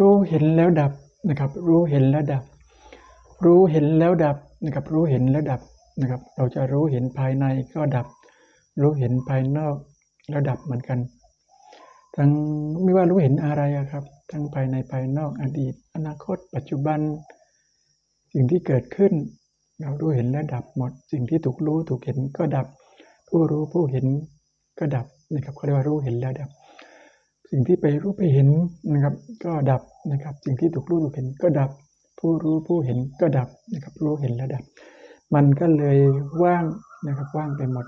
รู้เห็นแล้วดับนะครับ รู้เห็นแล้วดับ รู้เห็นแล้วดับนะครับ รู้เห็นแล้วดับนะครับ เราจะรู้เห็นภายในก็ดับ รู้เห็นภายนอกแล้วดับเหมือนกัน ทั้งไม่ว่ารู้เห็นอะไรครับ ทั้งภายในภายนอกอดีต อนาคต ปัจจุบัน สิ่งที่เกิดขึ้น เรารู้เห็นและดับหมด สิ่งที่ถูกรู้ถูกเห็นก็ดับ ผู้รู้ผู้เห็นก็ดับนะครับเขาเรียกว่ารู้เห็นแล้วดับ สิ่งที่ไปรู้ไปเห็นนะครับ ก็ดับนะครับ สิ่งที่ถูกรู้ถูกเห็นก็ดับ ผู้รู้ผู้เห็นก็ดับนะครับ รู้เห็นแล้วดับ มันก็เลยว่างนะครับ ว่างไปหมด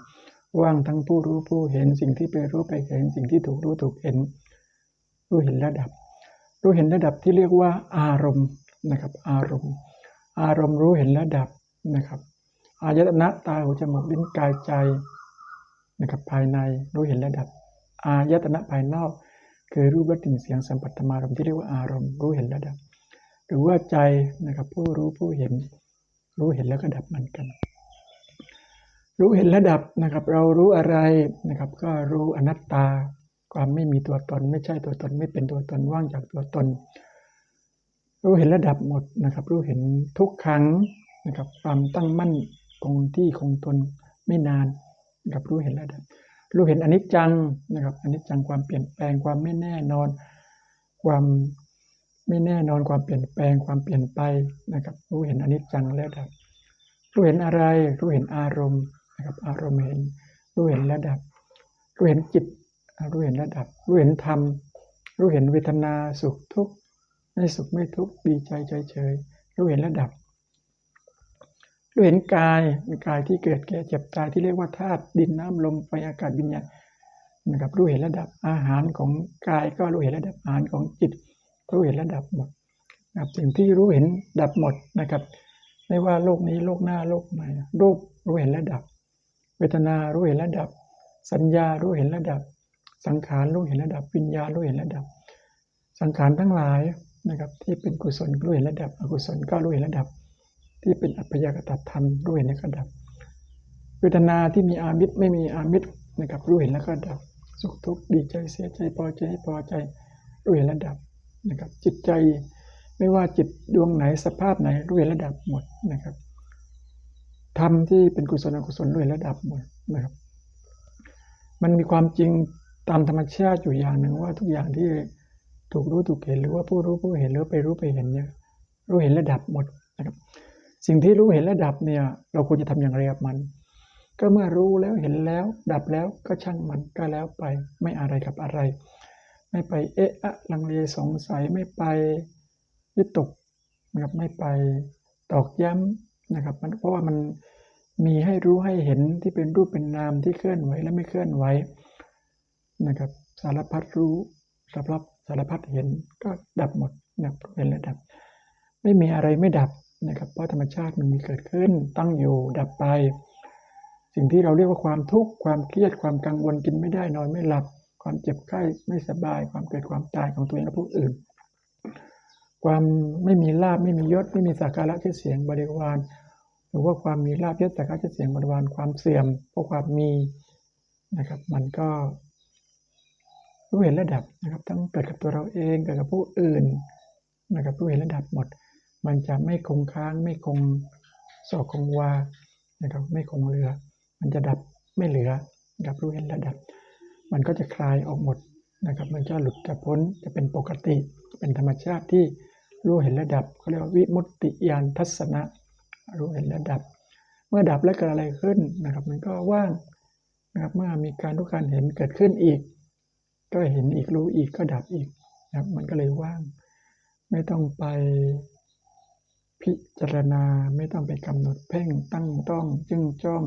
ว่างทั้งผู้รู้ผู้เห็น สิ่งที่ไปรู้ไปเห็น สิ่งที่ถูกรู้ถูกเห็น รู้เห็นแล้วดับ รู้เห็นระดับที่เรียกว่าอารมณ์นะครับ อารมณ์ อารมณ์รู้เห็นแล้วดับนะครับอายตนะตาหูจมูกลิ้นกายใจนะครับภายในรู้เห็นแลดับอายตนะภายนอก คือรูปรสกลิ่นเสียงสัมผัสธรรมารมที่เรียกว่าอารมณ์รู้เห็นแล้วดับ หรือว่าใจนะครับผู้รู้ผู้เห็น รู้เห็นแล้วก็ดับเหมือนกัน รู้เห็นระดับนะครับ เรารู้อะไรนะครับ ก็รู้อนัตตา ความไม่มีตัวตน ไม่ใช่ตัวตน ไม่เป็นตัวตนว่างจากตัวตน รู้เห็นระดับหมดนะครับ รู้เห็นทุกครั้งนะครับ ความตั้งมั่นคงที่คงทนไม่นานนะครับรู้เห็นระดับ รู้เห็นอนิจจังนะครับอนิจจังความเปลี่ยนแปลงความไม่แน่นอน ความไม่แน่นอนความเปลี่ยนแปลงความเปลี่ยนไปนะครับ รู้เห็นอนิจจังแล้วดับ รู้เห็นอะไร รู้เห็นอารมณ์นะครับอารมณ์เห็น รู้เห็นระดับ รู้เห็นจิต รู้เห็นระดับ รู้เห็นธรรม รู้เห็นเวทนาสุขทุกข์ไม่สุขไม่ทุกข์ดีใจเฉยเฉย รู้เห็นระดับ รู้เห็นกายกายที่เกิดแก่เจ็บตายที่เรียกว่าธาตุดินน้ำลมไฟอากาศวิญญาณนะครับรู้เห็นระดับอาหารของกายก็รู้เห็นระดับอาหารของจิต รู้เห็นระดับหมดนะครับสิ่งที่รู้เห็นดับหมดนะครับ ไม่ว่าโลกนี้โลกหน้าโลกใหม่รูปรู้เห็นระดับ เวทนารู้เห็นระดับ สัญญารู้เห็นระดับ สังขารรู้เห็นระดับวิญญาณรู้เห็นระดับ สังขารทั้งหลายนะครับที่เป็นกุศลรู้เห็นระดับ อกุศลก็รู้เห็นระดับ ที่เป็นอัพยากตธรรมรู้เห็นแล้วก็ดับ เวทนาที่มีอามิตรไม่มีอามิตรนะครับรู้เห็นแล้วก็ดับ สุขทุกข์ดีใจเสียใจพอใจไม่พอใจรู้เห็นระดับนะครับ จิตใจไม่ว่าจิตดวงไหนสภาพไหนรู้เห็นระดับหมดนะครับธรรมที่เป็นกุศลอกุศลรู้เห็นระดับหมดนะครับ มันมีความจริงตามธรรมชาติอยู่อย่างหนึ่งว่าทุกอย่างที่ถูกรู้ถูกเห็นหรือว่าผู้รู้ผู้เห็นหรือไปรู้ไปเห็นเนี่ยรู้เห็นระดับหมดนะครับ สิ่งที่รู้เห็นระดับเนี่ย เราควรจะทำอย่างไรกับมัน ก็เมื่อรู้แล้วเห็นแล้ว ดับแล้วก็ช่างมันก็แล้วไปไม่อะไรกับอะไร ไม่ไปเอะอะลังเลสงสัยไม่ไปวิตกนะครับไม่ไปตอกย้ำนะครับมันเพราะว่ามันมีให้รู้ให้เห็นที่เป็นรูปเป็นนามที่เคลื่อนไหวและไม่เคลื่อนไหวนะครับ สารพัดรู้สารพัดสารพัดเห็นก็ดับหมดนะครับเห็นและดับ ไม่มีอะไรไม่ดับ นะครับ เพราะธรรมชาติมันมีเกิดขึ้น ตั้งอยู่ดับไป สิ่งที่เราเรียกว่าความทุกข์ความเครียดความกังวลกินไม่ได้นอนไม่หลับ ความเจ็บไข้ไม่สบาย ความเกิดความตายของตัวเองและผู้อื่น ความไม่มีลาบไม่มียศ ไม่มีสักการะชื่อเสียงบริวารหรือว่าความมีลาบยศสักการะชื่อเสียงบริวารความเสื่อมเพราะความมีนะครับ มันก็รู้เห็นระดับนะครับ ทั้งเกิดกับตัวเราเองเกิดกับผู้อื่นนะครับรู้เห็นระดับหมด มันจะไม่คงค้างไม่คงสอกคงวานะครับ ไม่คงเหลือ มันจะดับไม่เหลือนะครับรู้เห็นระดับ มันก็จะคลายออกหมดนะครับ มันจะหลุดจะพ้นจะเป็นปกติ เป็นธรรมชาติที่รู้เห็นระดับเขาเรียกว่าวิมุตติญาณทัศนะ รู้เห็นระดับ เมื่อดับแล้วเกิดอะไรขึ้นนะครับ มันก็ว่างนะครับเมื่อมีการรู้การเห็นเกิดขึ้นอีก ก็เห็นอีกรู้อีกก็ดับอีกนะครับมันก็เลยว่าง ไม่ต้องไป พิจารณาไม่ต้องไปกำหนดเพ่งตั้งต้องจึงจ้อง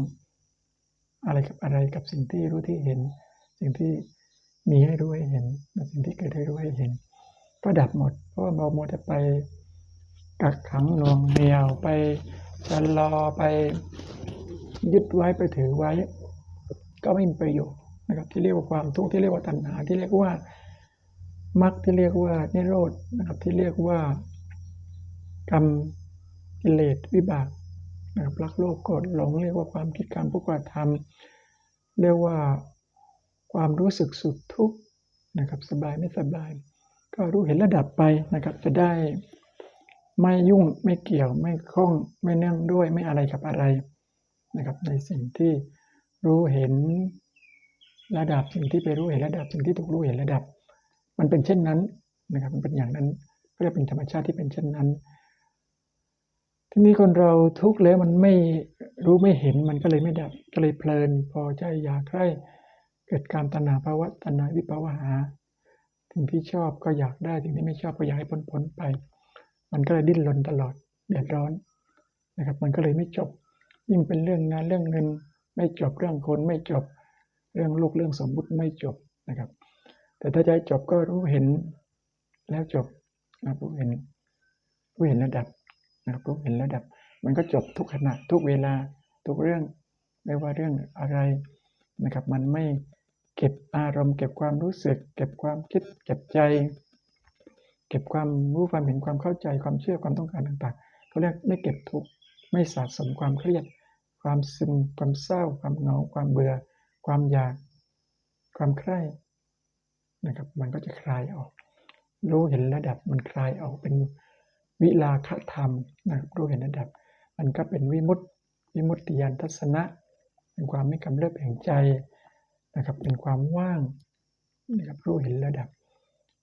อะไรกับอะไรกับสิ่งที่รู้ที่เห็น สิ่งที่มีให้รู้ให้เห็นสิ่งที่เกิดให้รู้ให้เห็น ก็ดับหมด เพราะเราโมจะไปกักขังหน่วงเหนียวไปชะลอไปยึดไว้ไปถือไว้ ก็ไม่มีประโยชน์นะครับที่เรียกว่าความทุกข์ที่เรียกว่าตัณหาที่เรียกว่ามรรคที่เรียกว่านิโรธนะครับที่เรียกว่า กรรมกิเลสวิบากนะครับรักโลภโกรธหลงเรียกว่าความคิดการผู้กระทำเรียกว่าความรู้สึกสุขทุกข์นะครับสบายไม่สบาย ก็รู้เห็นระดับไปนะครับจะได้ไม่ยุ่งไม่เกี่ยวไม่คล้องไม่เนื่องด้วยไม่อะไรกับอะไรนะครับในสิ่งที่รู้เห็นระดับสิ่งที่ไปรู้เห็นระดับสิ่งที่ถูกรู้เห็นระดับ มันเป็นเช่นนั้นนะครับมันเป็นอย่างนั้นก็เรียกเป็นธรรมชาติที่เป็นเช่นนั้น ทีนี้คนเราทุกข์แล้วมันไม่รู้ไม่เห็นมันก็เลยไม่ดับก็เลยเพลินพอใจอยากใคร่เกิดการตนาภาวะตนาวิภาวหาสิ่งที่ชอบก็อยากได้สิ่งที่ไม่ชอบก็อยากให้พ้นพ้นไป มันก็เลยดิ้นรนตลอดเดือดร้อนนะครับ มันก็เลยไม่จบ ยิ่งเป็นเรื่องงานเรื่องเงิน ไม่จบเรื่องคนไม่จบ เรื่องลูกเรื่องสมมุติไม่จบนะครับ แต่ถ้าใจจบก็รู้เห็นแล้วจบนะครับรู้เห็นรู้เห็นระดับ นะครับเห็นระดับ มันก็จบทุกขณะทุกเวลาทุกเรื่องไม่ว่าเรื่องอะไรนะครับ มันไม่เก็บอารมณ์ เก็บความรู้สึก เก็บความคิด เก็บใจ เก็บความรู้ความเห็นความเข้าใจความเชื่อความต้องการต่างๆเขาเรียกไม่เก็บทุกไม่สะสมความเครียด ความซึมความเศร้า ความเหงาความเบื่อ ความอยาก ความใคร่นะครับ มันก็จะคลายออก รู้เห็นระดับมันคลายออกเป็น วิลาคธรรมนะครับรู้เห็นระดับ มันก็เป็นวิมุตติวิมุตติยานทัศนะ เป็นความไม่กำเริบแห่งใจนะครับ เป็นความว่างนะครับรู้เห็นระดับ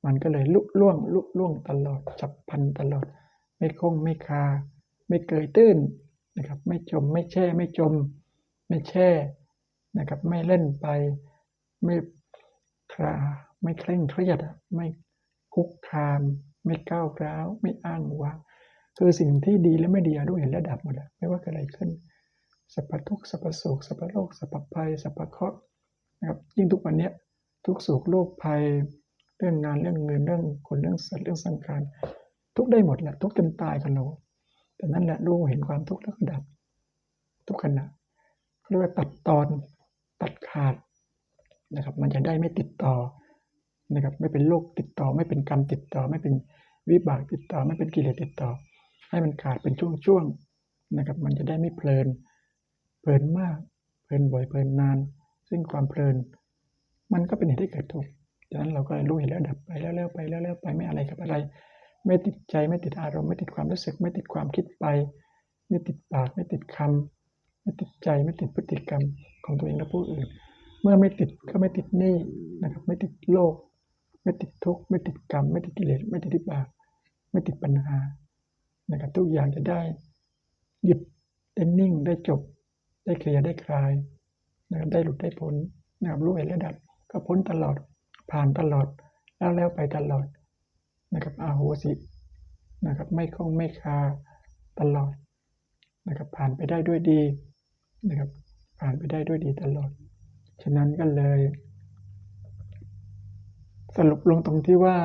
มันก็เลยลุล่วงลุล่วงตลอดจับพันตลอด ไม่คงไม่คา ไม่เกยตื้นนะครับ ไม่จมไม่แช่ไม่จม ไม่แช่นะครับ ไม่เล่นไป ไม่คลาไม่เคร่งเครียดไม่คุกคาม ไม่ก้าวร้าว ไม่อ้างว้างคือสิ่งที่ดีและไม่ดีรู้เห็นระดับหมดอะไม่ว่าเกิดอะไรขึ้นสัพพทุกสัพพสุขสัพพโลกสัพพภัยสัพพเคราะห์นะครับยิ่งทุกวันนี้ทุกสุขโลกภัย เรื่องงานเรื่องเงินเรื่องคนเรื่องสัตว์เรื่องสังขารทุกได้หมดแหละทุกจนตายกันเราแต่นั่นแหละรู้เห็นความทุกข์แล้วก็ดับ ทุกขณะเรียกว่าตัดตอนตัดขาดนะครับ มันจะได้ไม่ติดต่อนะครับ ไม่เป็นโรคติดต่อ ไม่เป็นกรรมติดต่อ ไม่เป็น วิบากติดต่อไม่เป็นกิเลสติดต่อ ให้มันขาดเป็นช่วงๆนะครับ มันจะได้ไม่เพลิน เพลินมาก เพลินบ่อยเพลินนาน ซึ่งความเพลิน มันก็เป็นเหตุให้เกิดทุกข์ดังนั้นเราก็รู้เห็นแล้วดับไปแล้วแล้วไปแล้วแล้วไปไม่อะไรกับอะไร ไม่ติดใจไม่ติดอารมณ์ไม่ติดความรู้สึก ไม่ติดความคิดไป ไม่ติดปากไม่ติดคำไม่ติดใจไม่ติดพฤติกรรมของตัวเองและผู้อื่น เมื่อไม่ติดก็ไม่ติดหนี้นะครับ ไม่ติดโลก ไม่ติดทุกข์ไม่ติดกรรม ไม่ติดกิเลสไม่ติดวิบาก ไม่ติดปัญหานะครับทุกอย่างจะได้หยุดได้นิ่งได้จบ ได้เคลียร์ได้คลายนะครับได้หลุดได้พ้นนะครับรู้เห็นระดับ ก็พ้นตลอดผ่านตลอดแล้วแล้วไปตลอดนะครับอาโหสินะครับไม่คล้องไม่คาตลอดนะครับผ่านไปได้ด้วยดีนะครับผ่านไปได้ด้วยดีตลอด ฉะนั้นก็เลย สรุปลงตรงที่ว่า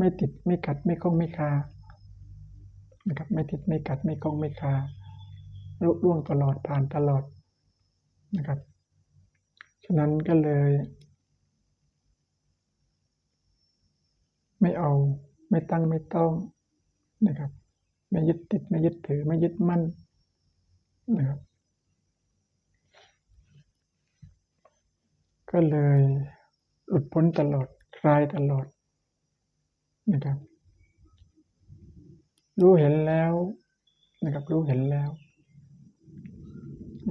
ไม่ติดไม่กัดไม่คล้องไม่คานะครับไม่ติดไม่กัดไม่คล้องไม่คาลุล่วงตลอดผ่านตลอดนะครับ ฉะนั้นก็เลย ไม่เอาไม่ตั้งไม่ต้องนะครับ ไม่ยึดติดไม่ยึดถือไม่ยึดมั่นนะครับ ก็เลยหลุดพ้นตลอดคลายตลอด นะครับ รู้เห็นแล้วนะครับ รู้เห็นแล้ว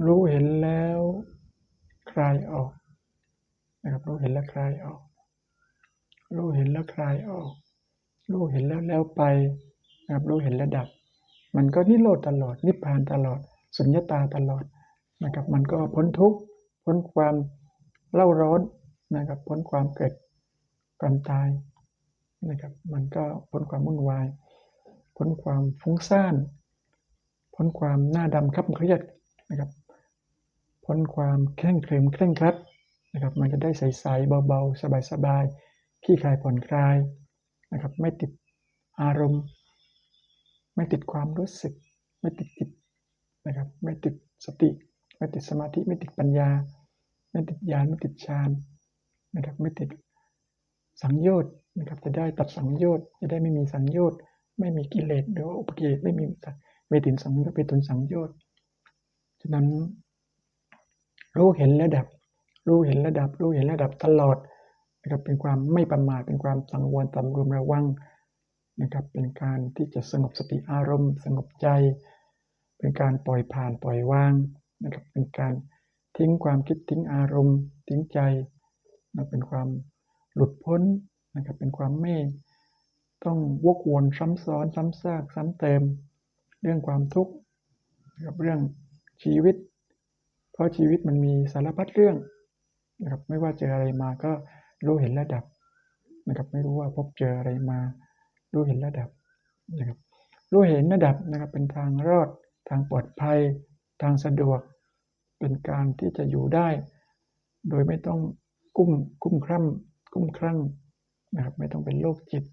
รู้เห็นแล้วคลายออกนะครับรู้เห็นแล้วคลายออก รู้เห็นแล้วคลายออก รู้เห็นแล้วแล้วไปนะครับรู้เห็นแล้วดับ มันก็นิโรธตลอด นิพพานตลอด สุญญตาตลอดนะครับ มันก็พ้นทุกข์พ้นความเล่าร้อนนะครับ พ้นความเกิดความตาย นะครับ มันก็พ้นความวุ่นวาย พ้นความฟุ้งซ่าน พ้นความหน้าดำครับเครียดนะครับ พ้นความเคร่งเคร่งเคร่งครัดนะครับ มันจะได้ใสๆเบาๆ สบายๆขี้คลายผ่อนคลายนะครับ ไม่ติดอารมณ์ ไม่ติดความรู้สึก ไม่ติดจิตนะครับ ไม่ติดสติ ไม่ติดสมาธิ ไม่ติดปัญญา ไม่ติดญาณ ไม่ติดฌานนะครับ ไม่ติด สังโยชน์นะครับจะได้ตัดสังโยชน์จะได้ไม่มีสังโยชน์ไม่มีกิเลสหรือว่าอุปกิเลสไม่มีเวตินสังโยชน์เวตุนสังโยชน์ฉะนั้น รู้เห็นระดับ รู้เห็นระดับ รู้เห็นระดับตลอดนะครับเป็นความไม่ประมาทเป็นความสังวรสำรวมระวังนะครับเป็นการที่จะสงบสติอารมณ์ สงบใจ เป็นการปล่อยผ่านปล่อยวางนะครับเป็นการทิ้งความคิดทิ้งอารมณ์ ทิ้งใจนะเป็นความ หลุดพ้นนะครับเป็นความไม่ต้องวกวนซ้ำซ้อนซ้ำซากซ้ำเติม เรื่องความทุกข์นะครับเรื่องชีวิต เพราะชีวิตมันมีสารพัดเรื่องนะครับไม่ว่าเจออะไรมาก็รู้เห็นระดับนะครับไม่รู้ว่าพบเจออะไรมา รู้เห็นระดับนะครับรู้เห็นระดับนะครับเป็นทางรอดทางปลอดภัย ทางสะดวก เป็นการที่จะอยู่ได้ โดยไม่ต้องกุ้มกุ้มคร่ำ กุ้มครั่งนะครับ ไม่ต้องเป็นโรคจิต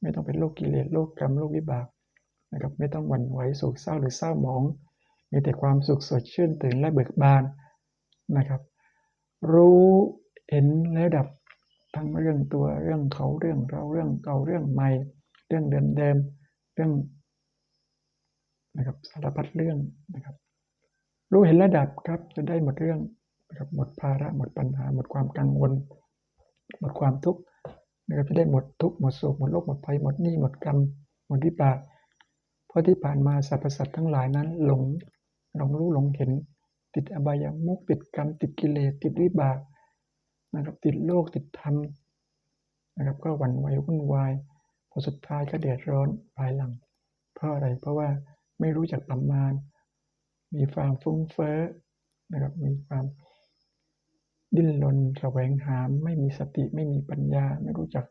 ไม่ต้องเป็นโรคกิเลสโรคกรรมโรควิบากนะครับ ไม่ต้องหวั่นไหวโศกเศร้าหรือเศร้าหมอง มีแต่ความสุขสดชื่นตื่นและเบิกบานนะครับ รู้เห็นและดับทั้งเรื่องตัวเรื่องเขาเรื่องเราเรื่องเก่าเรื่องใหม่ เรื่องเดิมเดิมๆเรื่องนะครับสารพัดเรื่องนะครับรู้เห็นระดับครับจะได้หมดเรื่องนะครับหมดภาระหมดปัญหาหมดความกังวล หมดความทุกข์นะครับจะได้หมดทุกข์หมดโศกหมดโรคหมดภัยหมดหนี้หมดกรรมหมดวิบากเพราะที่ผ่านมาสรรพสัตว์ทั้งหลายนั้น หลงหลงรู้หลงเห็น ติดอบายามุขติดกรรม ติดกิเลสติดวิบากนะครับติดโลกติดธรรมนะครับก็หวั่นไหววุ่นวายพอสุดท้ายก็เดือดร้อนภายหลัง เพราะอะไรเพราะว่าไม่รู้จักประมาณ มีความฟุ้งเฟ้อนะครับมีความ ดิ้นรนแสวงหา ไม่มีสติ ไม่มีปัญญา ไม่รู้จัก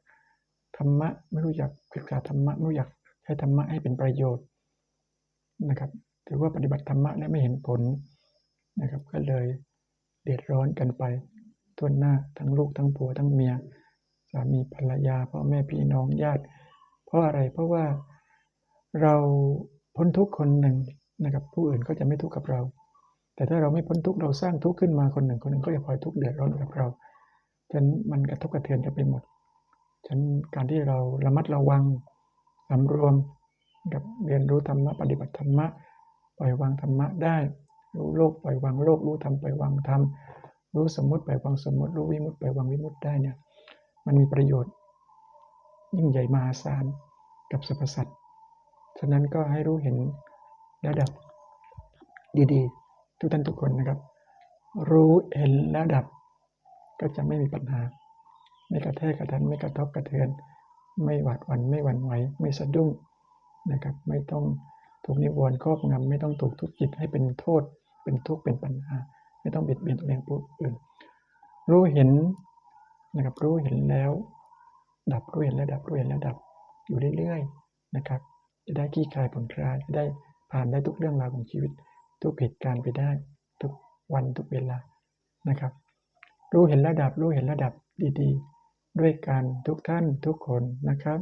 ธรรมะ ไม่รู้จักศึกษาธรรมะ ไม่รู้จักใช้ธรรมะให้เป็นประโยชน์นะครับ ถือว่าปฏิบัติธรรมะและไม่เห็นผลนะครับ ก็เลยเดือดร้อนกันไปทั่วหน้าทั้งลูกทั้งผัวทั้งเมีย สามีภรรยาพ่อแม่พี่น้องญาติ เพราะอะไรเพราะว่าเราพ้นทุกคนหนึ่งนะครับ ผู้อื่นก็จะไม่ทุกข์กับเรา แต่ถ้าเราไม่พ้นทุกข์เราสร้างทุกข์ขึ้นมาคนหนึ่งคนหนึ่งก็จะพลอยทุกข์เดือดร้อนกับเราฉะนั้นมันกระทบกระเทือนกันไปหมดฉะนั้นการที่เราระมัดระวังสำรวมกับเรียนรู้ธรรมะปฏิบัติธรรมะปล่อยวางธรรมะได้ รู้โลกปล่อยวางโลกรู้ธรรมปล่อยวางธรรมรู้สมมติปล่อยวางสมมติรู้วิมุตติปล่อยวางวิมุตติได้เนี่ยมันมีประโยชน์ ยิ่งใหญ่มหาศาลกับสรรพสัตว์ฉะนั้นก็ให้รู้เห็นระดับดีๆ ทุกท่านทุกคนนะครับ รู้เห็นระดับ ก็จะไม่มีปัญหา ไม่กระแทกกระทันไม่กระทบกระเทือน ไม่หวาดหวั่นไม่หวั่นไหวไม่สะดุ้งนะครับ ไม่ต้องถูกนิวรณ์ครอบงำไม่ต้องถูกทุกข์จิตให้เป็นโทษ เป็นทุกข์เป็นปัญหา ไม่ต้องเบียดเบียนตัวเองผู้อื่น รู้เห็นนะครับรู้เห็นแล้ว ดับรู้เห็นแล้วดับรู้เห็นแล้วดับอยู่เรื่อยๆนะครับ จะได้ขี้คลายผ่อนคลายจะได้ผ่านได้ทุกเรื่องราวของชีวิต ทุกเหตุการณ์ไปได้ ทุกวันทุกเวลานะครับ รู้เห็นระดับรู้เห็นระดับดี ๆ ด้วยกันทุกท่านทุกคนนะครับ